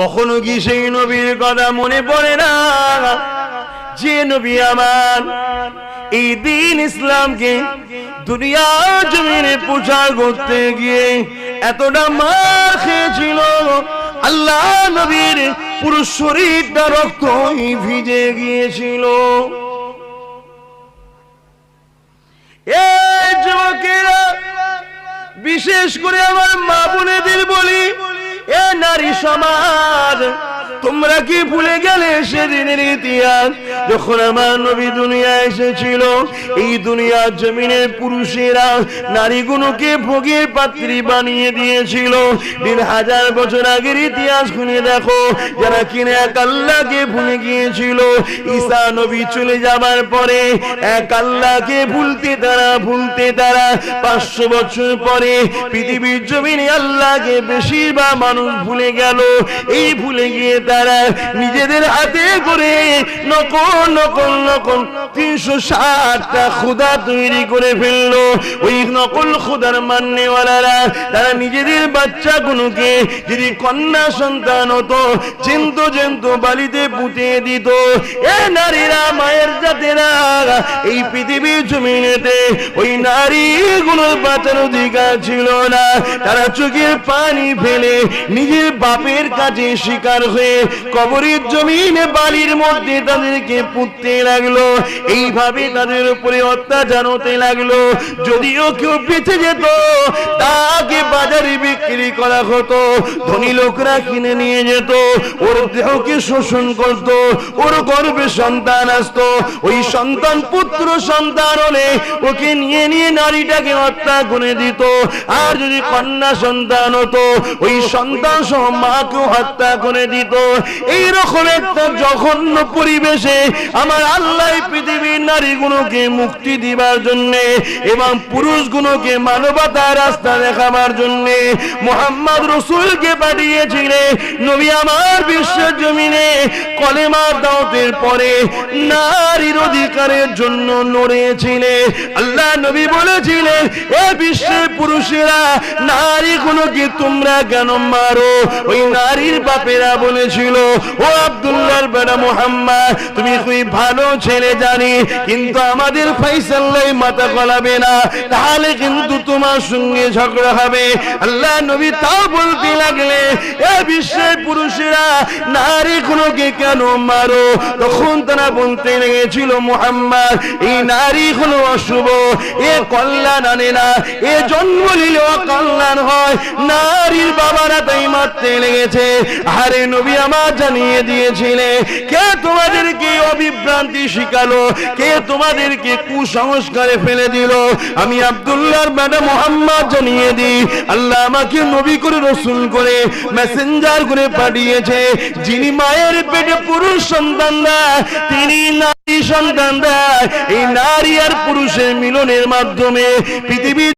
কখনো কি সেই নবীর কথা মনে পড়ে না? যে নবী আমার, এই দিন ইসলামকে দুনিয়া জমিনে করতে গিয়ে এতটা মার খেয়েছিল। আল্লাহ নবীর পুরো শরীরটা রক্তই ভিজে গিয়েছিল। বিশেষ করে আমার মা বোনেদের বলি নারী সমাজ। তোমরা কি ভুলে গেলে সেদিনের ইতিহাস? যখন আমার নবী দুনিয়া এসেছিল, এই দুনিয়ার জমিনের পুরুষেরা নারীগুলোকে ভোগের পাত্রী বানিয়ে দিয়েছিল। দেড় হাজার বছর আগের ইতিহাস খুলে দেখো, যারা কিনে এক আল্লাহকে ভুলে গিয়েছিল, ঈসা নবী চলে যাবার পরে এক আল্লাহকে ভুলতে তারা ভুলতে তারা পাঁচশো বছর পরে পৃথিবীর জমিনে আল্লাহকে বেশিরভাগ মানুষ ভুলে গেল। এই ভুলে গিয়ে তারা নিজেদের হাতে করে নকল নকল নকল তিনশো ষাটটা খুদা তৈরি করে ফেলল। ওই নকল খুদার মান্যওয়ালারা, তারা নিজেদের বাচ্চাগুলোকে যদি কন্যা সন্তান হতো চিন্ত জন্ত বালিতে পুঁতে দিত। এ নারীরা, মায়ের জাতেরা, এই পৃথিবীর জমিনেতে ওই নারীগুলোর বাঁচার অধিকার ছিল না। তারা চোখের পানি ফেলে নিজের বাপের কাছে শিকার হয়ে কবরের জমিনে বালির মধ্যে তাদেরকে পুঁততে লাগল। এইভাবে তাদের উপরে অত্যাচার হতে লাগল। যদিও কেউ বেঁচে যেত, তাকে বাজারে বিক্রি করা হতো, ধনী লোকরা কিনে নিয়ে যেত, ওর দেহকে শোষণ করত, ওর গর্ভে সন্তান আসতো, ওই সন্তান পুত্র সন্তান হলে ওকে নিয়ে নিয়ে নারীটাকে হত্যা করে দিত। আর যদি কন্যা সন্তান হতো, ওই সন্তান সহ মাকেও হত্যা করে দিত। এই রকম একটা জঘন্য পরিবেশে আমার আল্লাহ পৃথিবীর নারীগুলোকে মুক্তি দিবার জন্য এবং পুরুষগুলোকে মানবতার রাস্তা দেখাবার জন্য মোহাম্মদ রসুলকে পাঠিয়েছিলেন নবী আমার বিশ্বের জমিনে কলেমার দাওতের পরে নারীর অধিকারের জন্য লড়েছিলেন আল্লাহ নবী বলেছিলেন এ বিশ্বের পুরুষেরা, নারীগুলোকে তোমরা কেন মারো? ওই নারীর বাপেরা বলেছিল, ও আব্দুল্লাহর বেড়া মোহাম্মদ, তুমি খুবই ভালো ছেলে জানি, কিন্তু আমাদের ফাইসাল্লাই মাথা গলাবে না, তাহলে কিন্তু তোমার সঙ্গে ঝগড়া হবে। আল্লাহ নবী তাও বলতে লাগলে, এ বিশ্বের পুরুষেরা নারী গুলোকে কেন মারো? তখন তারা বলতে লেগেছিল, মোহাম্মদ, এই নারী হলো অশুভ, এ কল্যাণ আনে না, এ জন্ম নিলে অকল্যাণ হয়। নারীর বাবারা তাই মারতে লেগেছে। আরে নবী আমার জানিয়ে দিয়েছিলে, কে তোমাদেরকে অবিভ্রান্তি শিখালো? কে তোমাদেরকে কুসংস্কারে ফেলে দিল? আমি আব্দুল্লাহর ম্যাডাম মোহাম্মদ জানিয়ে দিই, আল্লাহ আমাকে নবী করে রসুল করে মেসেঞ্জার করে পাঠিয়েছে, যিনি মায়ের পেটে পুরুষ সন্তান তিনি নারী সন্তান এই নারী আর পুরুষের মিলনের মাধ্যমে পৃথিবীর